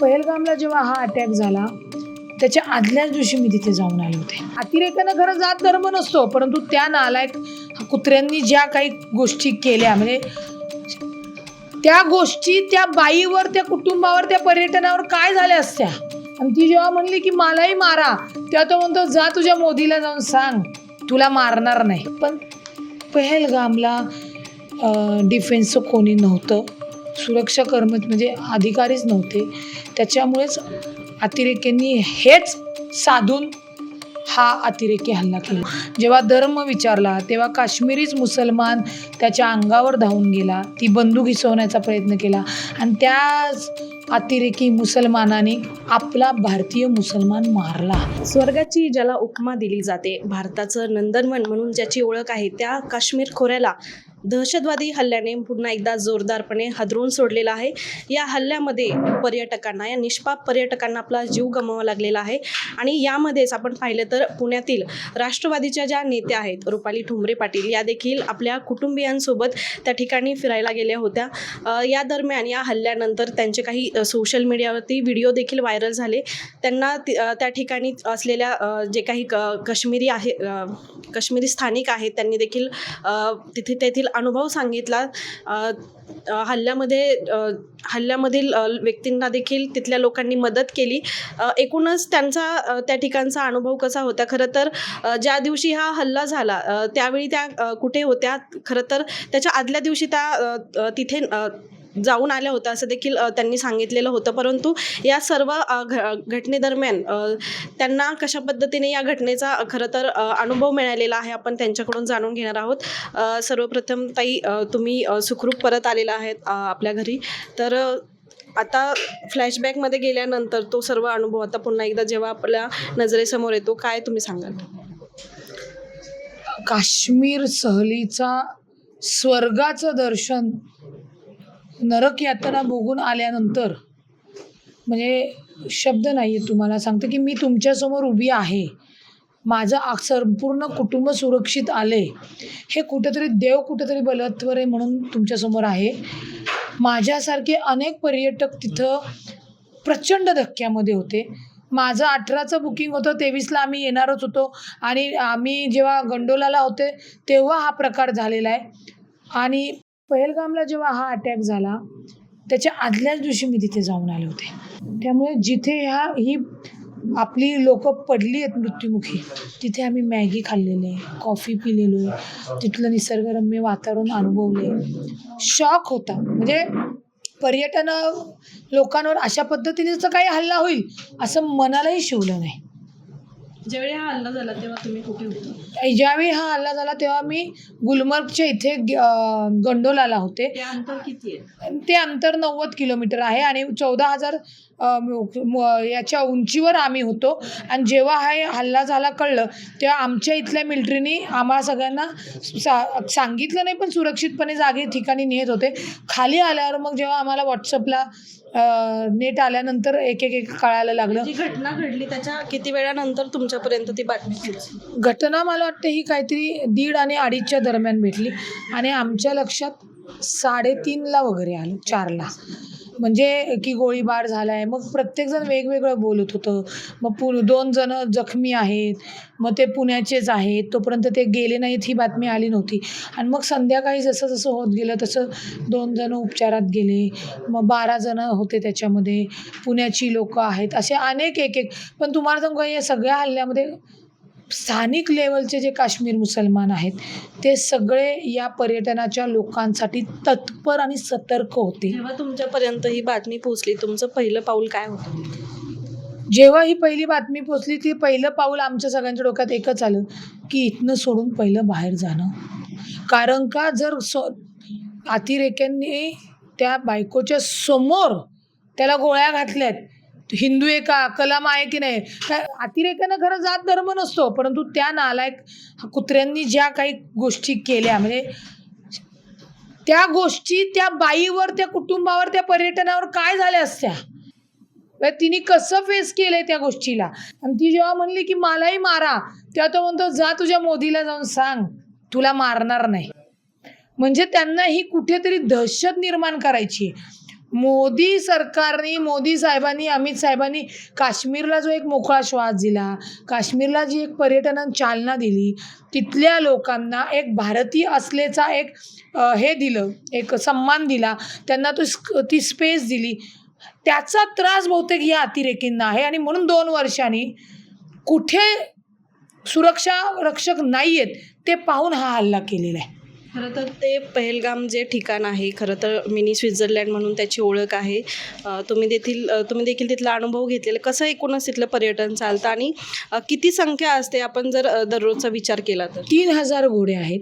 पहलगामला जेव्हा हा अटॅक झाला त्याच्या आदल्याच दिवशी मी तिथे जाऊन आले होते. अतिरेकानं खरं जात धर्म नसतो परंतु त्या नालायक कुत्र्यांनी ज्या काही गोष्टी केल्या म्हणजे त्या गोष्टी त्या बाईवर त्या कुटुंबावर त्या पर्यटनावर काय झाल्या असत्या? आणि ती जेव्हा म्हणली की मलाही मारा तेव्हा तो म्हणतो जा तुझ्या मोदीला जाऊन सांग तुला मारणार नाही. पण पहलगामला डिफेन्सचं कोणी नव्हतं. सुरक्षा कर्म म्हणजे अधिकारीच नव्हते. त्याच्यामुळेच अतिरेक्यांनी हेच साधून हा अतिरेकी हल्ला केला. जेव्हा धर्म विचारला तेव्हा काश्मीरीच मुसलमान त्याच्या अंगावर धावून गेला. ती बंदूक हिसवण्याचा प्रयत्न केला. आणि त्याच अतिरेकी मुसलमानाने आपला भारतीय मुसलमान मारला. स्वर्गाची ज्याला उपमा दिली जाते भारताचं नंदनवन म्हणून ज्याची ओळख आहे त्या काश्मीर खोऱ्याला दहशतवादी हल्ल्याने पुन्हा एकदा जोरदारपणे हादरून सोडलेला आहे. या हल्ल्यामध्ये पर्यटकांना या निष्पाप पर्यटकांना आपला जीव गमावा लागलेला आहे. आणि यामध्येच आपण पाहिलं तर पुण्यातील राष्ट्रवादीच्या ज्या नेत्या आहेत रुपाली ठुमरे पाटील या देखील आपल्या कुटुंबियांसोबत त्या ठिकाणी फिरायला गेल्या होत्या. या दरम्यान या हल्ल्यानंतर त्यांचे काही सोशल मीडियावरती व्हिडिओ देखील व्हायरल झाले. त्यांना त्या ठिकाणी असलेल्या जे काही क काश्मीरी आहे काश्मीरी स्थानिक आहेत त्यांनी देखील तिथे तेथील अनुभव सांगितला. हल्ल्यामध्ये हल्ल्यामधील व्यक्तींना देखील तिथल्या लोकांनी मदत केली. एकूणच त्यांचा त्या ठिकाणचा अनुभव कसा होता? खरं तर ज्या दिवशी हा हल्ला झाला त्यावेळी त्या कुठे होत्या? खरं तर त्याच्या आदल्या दिवशी त्या तिथे जाऊन आल्या होत्या असं देखील त्यांनी सांगितलेलं होतं. परंतु या सर्व घ घटनेदरम्यान त्यांना कशा पद्धतीने या घटनेचा खरं तर अनुभव मिळालेला आहे आपण त्यांच्याकडून जाणून घेणार आहोत. सर्वप्रथम ताई तुम्ही सुखरूप परत आलेला आहेत आपल्या घरी. तर आता फ्लॅशबॅकमध्ये गेल्यानंतर तो सर्व अनुभव आता पुन्हा एकदा जेव्हा आपल्या नजरेसमोर येतो काय तुम्ही सांगाल? काश्मीर सहलीचा स्वर्गाचं दर्शन नरक यातना बघून आल्यानंतर म्हणजे शब्द नाही आहे तुम्हाला सांगते की मी तुमच्यासमोर उभी आहे. माझं आ- संपूर्ण कुटुंब सुरक्षित आले हे कुठेतरी देव कुठेतरी बलत्वर आहे म्हणून तुमच्यासमोर आहे. माझ्यासारखे अनेक पर्यटक तिथं प्रचंड धक्क्यामध्ये होते. माझं अठराचं बुकिंग होतं तेवीसला आम्ही येणारच होतो. आणि आम्ही जेव्हा गंडोलाला होते तेव्हा हा प्रकार झालेला आहे. आणि पहलगामला जेव्हा हा अटॅक झाला त्याच्या आदल्याच दिवशी मी तिथे जाऊन आले होते. त्यामुळे जिथे ह्या ही आपली लोक पडली आहेत मृत्युमुखी तिथे आम्ही मॅगी खाल्लेले कॉफी पिलेलो तिथलं निसर्गरम्य वातावरण अनुभवले. शॉक होता. म्हणजे पर्यटन लोकांवर अशा पद्धतीनेच काही हल्ला होईल असं मनालाही शिवलं नाही. ज्यावेळी हा हल्ला झाला तेव्हा तुम्ही कुठे होते? ज्यावेळी हा हल्ला झाला तेव्हा मी गुलमर्गच्या इथे अं, गंडोलाला होते. ते अंतर किती आहे? ते अंतर नव्वद किलोमीटर आहे आणि चौदा हजार याच्या उंचीवर आम्ही होतो. आणि जेव्हा हा हल्ला झाला कळलं तेव्हा आमच्या इथल्या मिलिटरीनी आम्हाला सगळ्यांना सा सांगितलं नाही पण सुरक्षितपणे जागे ठिकाणी नेत होते. खाली आल्यावर मग जेव्हा आम्हाला व्हॉट्सअपला नेट आल्यानंतर एक एक एक कळायला लागलं. जी घटना घडली त्याच्या किती वेळानंतर तुमच्यापर्यंत ती बातमी पोहोचली? घटना मला वाटतं ही काहीतरी दीड आणि अडीचच्या दरम्यान भेटली. आणि आमच्या लक्षात साडेतीनला वगैरे आलं चारला. म्हणजे की गोळीबार झाला आहे मग प्रत्येकजण वेगवेगळं बोलत होतं. मग पु दोन जण जखमी आहेत. मग ते पुण्याचेच आहेत. तोपर्यंत ते गेले नाहीत ही बातमी आली नव्हती. आणि मग संध्याकाळी जसं जसं होत गेलं तसं दोन जण उपचारात गेले. मग बारा जण होते त्याच्यामध्ये. पुण्याची लोकं आहेत. असे अनेक एक एक. पण तुम्हाला सांगू या सगळ्या हल्ल्यामध्ये स्थानिक लेवलचे जे काश्मीर मुसलमान आहेत ते सगळे या पर्यटनाच्या लोकांसाठी तत्पर आणि सतर्क होते. जेव्हा तुमच्यापर्यंत ही बातमी पोहोचली तुमचं पहिलं पाऊल काय होतं? जेव्हा ही पहिली बातमी पोचली ती पहिलं पाऊल आमच्या सगळ्यांच्या डोक्यात एकच आलं की इथनं सोडून पहिलं बाहेर जाणं. कारण का जर सो अतिरेक्यांनी त्या बायकोच्या समोर त्याला गोळ्या घातल्यात हिंदू आहे का कलम आहे की नाही? काय अतिरेकानं खरं जात धर्म नसतो परंतु त्या नालायक कुत्र्यांनी ज्या काही गोष्टी केल्या म्हणजे त्या गोष्टी त्या बाईवर त्या कुटुंबावर त्या पर्यटनावर काय झाल्या असत्या? म्हणजे तिने कसं फेस केलंय त्या गोष्टीला? आणि ती जेव्हा म्हणली की मलाही मारा तेव्हा तो म्हणतो जा तुझ्या मोदीला जाऊन सांग तुला मारणार नाही. म्हणजे त्यांना ही कुठेतरी दहशत निर्माण करायची आहे. मोदी सरकारने मोदी साहेबांनी अमित साहेबांनी काश्मीरला जो एक मोकळा श्वास दिला काश्मीरला जी एक पर्यटनात चालना दिली तिथल्या लोकांना एक भारतीय असलेचा एक हे दिलं एक सन्मान दिला त्यांना तो स्क- ती स्पेस दिली. त्याचा त्रास बहुतेक या अतिरेकींना आहे आणि म्हणून दोन वर्षांनी कुठे सुरक्षा रक्षक नाही आहेत ते पाहून हा हल्ला केलेला आहे. खरं तर ते पहलगाम जे ठिकाण आहे खरं तर मिनी स्वित्झर्लंड म्हणून त्याची ओळख आहे. तुम्ही देखील तुम्ही देखील तिथला अनुभव घेतलेला कसं एकूणच तिथलं पर्यटन चालतं आणि किती संख्या असते आपण जर दररोजचा विचार केला तर? तीन हजार घोडे आहेत.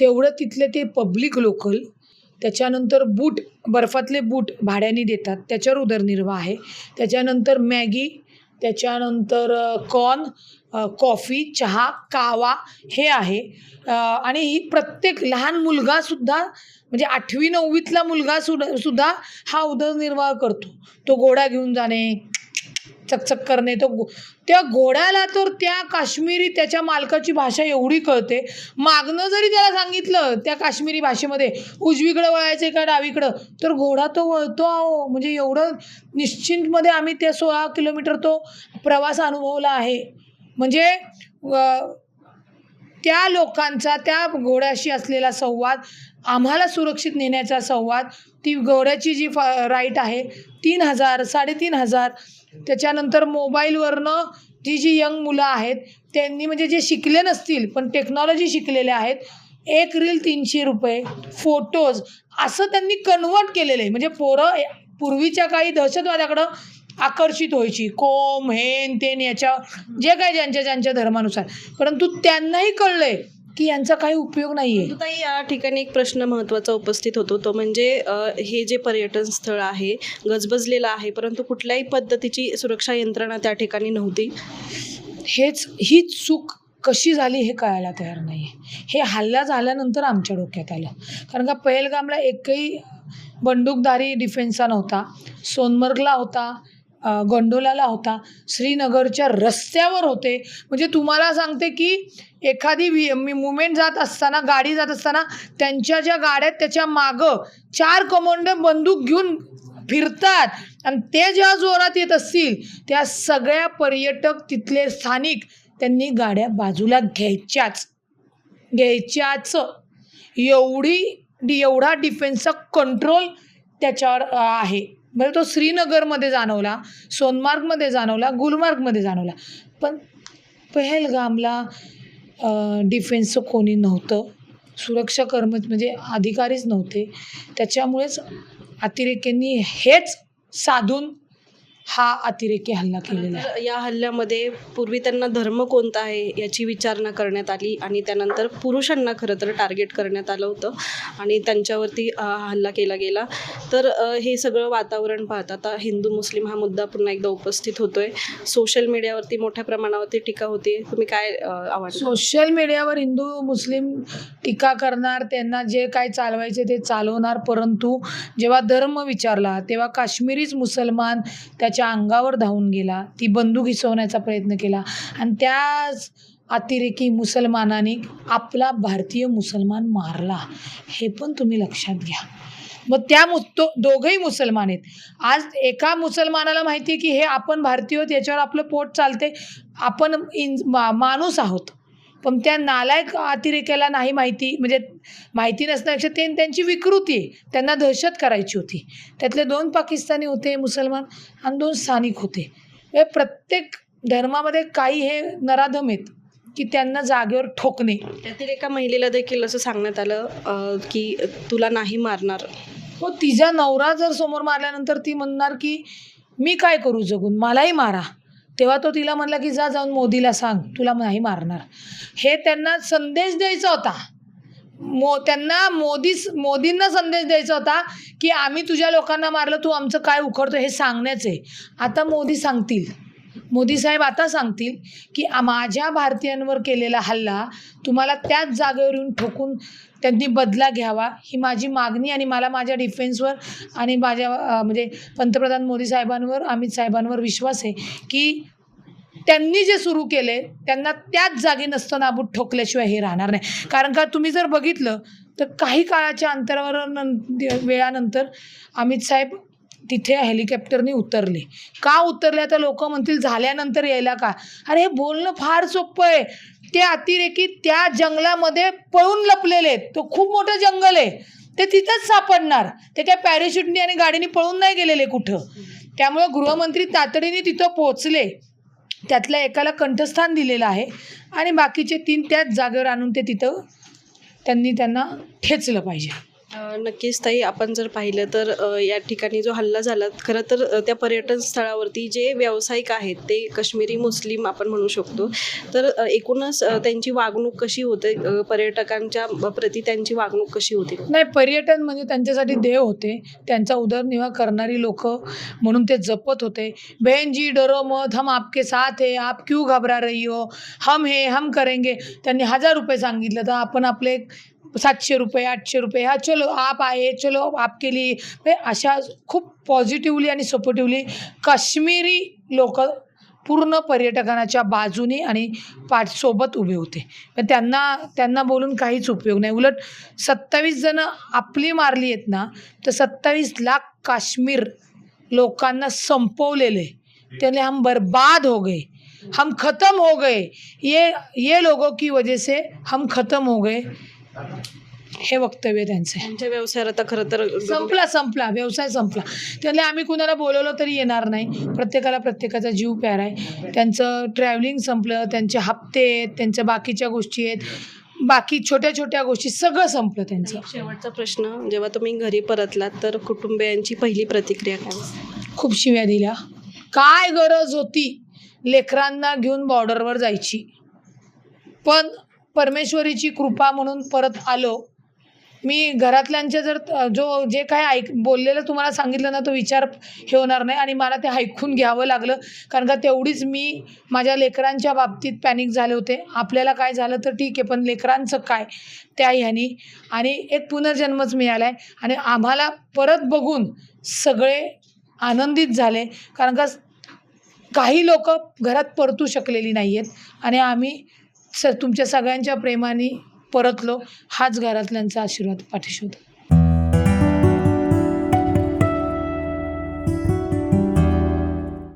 तेवढं तिथले ते पब्लिक लोकल त्याच्यानंतर बूट बर्फातले बूट भाड्याने देतात त्याच्यावर उदरनिर्वाह आहे. त्याच्यानंतर मॅगी त्याच्यानंतर कॉर्न कॉफी चहा कावा हे आहे. आणि ही प्रत्येक लहान मुलगासुद्धा म्हणजे आठवी नववीतला मुलगा सुद्धा सुद्धा हा उदरनिर्वाह करतो. तो घोडा घेऊन जाणे चकचक करणे तो त्या घोड्याला तर त्या काश्मीरी त्याच्या मालकाची भाषा एवढी कळते. मागणं जरी त्याला सांगितलं त्या काश्मीरी भाषेमध्ये उजवीकडं वळायचं का डावीकडं? तर घोडा तो वळतो आहो म्हणजे एवढं निश्चिंतमध्ये आम्ही त्या सोळा किलोमीटर तो प्रवास अनुभवला आहे. म्हणजे त्या लोकांचा त्या घोड्याशी असलेला संवाद आम्हाला सुरक्षित नेण्याचा संवाद ती घोड्याची जी फा राईट आहे तीन हजार साडेतीन हजार. त्याच्यानंतर मोबाईलवरनं जी जी यंग मुलं आहेत त्यांनी म्हणजे जे शिकले नसतील पण टेक्नॉलॉजी शिकलेले आहेत एक रील तीनशे रुपये फोटोज असं त्यांनी कन्वर्ट केलेलं आहे. म्हणजे पोरं पूर्वीच्या काही दहशतवादाकडं आकर्षित व्हायची. कोम हेन तेन याच्या जे काय ज्यांच्या ज्यांच्या धर्मानुसार. परंतु त्यांनाही कळलं आहे की यांचा काही उपयोग नाही आहे ताई या ठिकाणी एक प्रश्न महत्त्वाचा उपस्थित होतो. तो म्हणजे अ, हे जे पर्यटन स्थळ आहे गजबजलेलं आहे परंतु कुठल्याही पद्धतीची सुरक्षा यंत्रणा त्या ठिकाणी नव्हती. हेच ही चूक कशी झाली हे कळायला तयार नाही हे हल्ला झाल्यानंतर आमच्या डोक्यात आलं. कारण का पहलगामला एकही बंदूकधारी डिफेन्सचा नव्हता. सोनमर्गला होता. गोंडोलाला होता. श्रीनगरच्या रस्त्यावर होते. म्हणजे तुम्हाला सांगते की एखादी वि मुवमेंट जात असताना गाडी जात असताना त्यांच्या ज्या गाड्यात त्याच्या मागं चार कमांडो बंदूक घेऊन फिरतात. आणि ते ज्या जोरात येत असतील त्या सगळ्या पर्यटक तिथले स्थानिक त्यांनी गाड्या बाजूला घ्यायच्याच. घ्यायच्याच. एवढी डि- एवढा डिफेन्सचा कंट्रोल त्याच्यावर आहे. म्हणजे तो श्रीनगरमध्ये जाणवला सोनमार्गमध्ये जाणवला गुलमार्गमध्ये जाणवला. पण पहलगामला डिफेन्सचं कोणी नव्हतं. सुरक्षा कर्म म्हणजे अधिकारीच नव्हते. त्याच्यामुळेच अतिरेक्यांनी हेच साधून हा अतिरेकी हल्ला केलेला आहे. या हल्ल्यामध्ये पूर्वी त्यांना धर्म कोणता आहे याची विचारणा करण्यात आली आणि त्यानंतर पुरुषांना खरं तर टार्गेट करण्यात आलं होतं आणि त्यांच्यावरती हल्ला केला गेला. तर हे सगळं वातावरण पाहता आता हिंदू मुस्लिम हा मुद्दा पुन्हा एकदा उपस्थित होतोय. सोशल मीडियावरती मोठ्या प्रमाणावरती टीका होते. तुम्ही काय आव्हान सोशल मीडियावर हिंदू मुस्लिम टीका करणार त्यांना जे काय चालवायचे ते चालवणार परंतु जेव्हा धर्म विचारला तेव्हा काश्मीरीच मुसलमान त्याच्या अंगावर धावून गेला. ती बंदूक हिसवण्याचा प्रयत्न केला. आणि त्याच अतिरेकी मुसलमानाने आपला भारतीय मुसलमान मारला. हे पण तुम्ही लक्षात घ्या. मग त्या मु तो दोघंही मुसलमान आहेत. आज एका मुसलमानाला माहिती आहे की हे आपण भारतीय आहोत याच्यावर आपलं पोट चालते आपण इन मा माणूस आहोत. पण त्या नालायक अतिरेक्याला नाही माहिती म्हणजे माहिती नसण्यापेक्षा ते त्यांची विकृती आहे. त्यांना दहशत करायची होती. त्यातले दोन पाकिस्तानी होते मुसलमान आणि दोन स्थानिक होते. म्हणजे प्रत्येक धर्मामध्ये काही हे नराधम आहेत की त्यांना जागेवर ठोकणे. त्यातील एका महिलेला देखील असं सांगण्यात आलं की तुला नाही मारणार. हो तिचा नवरा जर समोर मारल्यानंतर ती म्हणणार की मी काय करू जगून? मलाही मारा. तेव्हा तो तिला म्हणला की जा जाऊन मोदीला सांग तुला नाही मारणार. हे त्यांना संदेश द्यायचा होता. मो त्यांना मोदी मोदींना संदेश द्यायचा होता की आम्ही तुझ्या लोकांना मारलं तू आमचं काय उखडतो हे सांगण्याचं. आहे आता मोदी सांगतील. मोदी साहेब आता सांगतील की माझ्या भारतीयांवर केलेला हल्ला तुम्हाला त्याच जागेवर येऊन ठोकून त्यांनी बदला घ्यावा. ही माझी मागणी आणि मला माझ्या डिफेन्सवर आणि माझ्या म्हणजे पंतप्रधान मोदी साहेबांवर अमित साहेबांवर विश्वास आहे की त्यांनी जे सुरू केले त्यांना त्याच जागी नसतं नाबूत ठोकल्याशिवाय हे राहणार नाही. कारण का तुम्ही जर बघितलं तर काही काळाच्या अंतरावर वेळानंतर अमित साहेब तिथे हेलिकॉप्टरने उतरले. का उतरले? आता लोक म्हणतील झाल्यानंतर यायला का? अरे हे बोलणं फार सोपं आहे. ते अतिरेकी त्या जंगलामध्ये पळून लपलेले आहेत. तो खूप मोठं जंगल आहे. ते तिथंच सापडणार. ते काय पॅरेशूटनी आणि गाडीने पळून नाही गेलेले कुठं? त्यामुळे गृहमंत्री तातडीने तिथं पोहोचले. त्यातल्या एकाला कंठस्थान दिलेलं आहे आणि बाकीचे तीन त्याच जागेवर आणून ते तिथं त्यांनी त्यांना ठेचलं पाहिजे. नक्कीच ताई आपण जर पाहिलं तर या ठिकाणी जो हल्ला झाला खरं तर त्या पर्यटन स्थळावरती जे व्यावसायिक आहेत ते काश्मीरी मुस्लिम आपण म्हणू शकतो. तर एकूणच त्यांची वागणूक कशी होते? पर्यटकांच्या प्रती त्यांची वागणूक कशी होती? नाही पर्यटन म्हणजे त्यांच्यासाठी देव होते. त्यांचा उदरनिर्वाह करणारी लोक म्हणून ते जपत होते. बहन जी डरो मत हम आपके साथ है आप क्यों घबरा रही हो? हम हे हम करेंगे. त्यांनी हजार रुपये सांगितलं. तर आपण आपले सातशे रुपये आठशे रुपये हा चलो आप आहे चलो आपके लिए. अशा खूप पॉझिटिव्हली आणि सपोर्टिव्हली काश्मीरी लोक पूर्ण पर्यटकांच्या बाजूनी आणि पाठसोबत उभे होते. त्यांना त्यांना बोलून काहीच उपयोग नाही. उलट सत्तावीस जणं आपली मारली आहेत ना तर सत्तावीस लाख काश्मीर लोकांना संपवलेले. त्याने हम बर्बाद हो गए. हम ख़त्म हो गए. ये ये लोगों की वजह से हम ख़त्म हो गए. हे वक्तव्य त्यांचं. त्यांच्या व्यवसायाला तर खरं तर संपला संपला. व्यवसाय संपला. त्याने आम्ही कुणाला बोलवलं तरी येणार नाही. प्रत्येकाला प्रत्येकाचा जीव प्यारा आहे. त्यांचं ट्रॅव्हलिंग संपलं त्यांचे हप्ते आहेत त्यांच्या बाकीच्या गोष्टी आहेत. बाकी छोट्या छोट्या गोष्टी सगळं संपलं त्यांचं. शेवटचा प्रश्न जेव्हा तुम्ही घरी परतलात तर कुटुंबियांची पहिली प्रतिक्रिया काय? खूप शिव्या दिल्या. काय गरज होती लेकरांना घेऊन बॉर्डरवर जायची? पण परमेश्वरीची कृपा म्हणून परत आलो. मी घरातल्यांच्या जर जो जे काय ऐक बोललेलं तुम्हाला सांगितलं ना तो विचार हे होणार नाही आणि मला ते ऐकून घ्यावं लागलं. कारण का तेवढीच मी माझ्या लेकरांच्या बाबतीत पॅनिक झाले होते. आपल्याला काय झालं तर ठीक आहे पण लेकरांचं काय? त्या ह्यानी. आणि एक पुनर्जन्मच मिळाला आहे आणि आम्हाला परत बघून सगळे आनंदित झाले. कारण का काही लोक घरात परतू शकलेली नाही आहेत आणि आम्ही स तुमच्या सगळ्यांच्या प्रेमाने परतलो. हाच घरातल्यांचा आशीर्वाद पाठीशी होता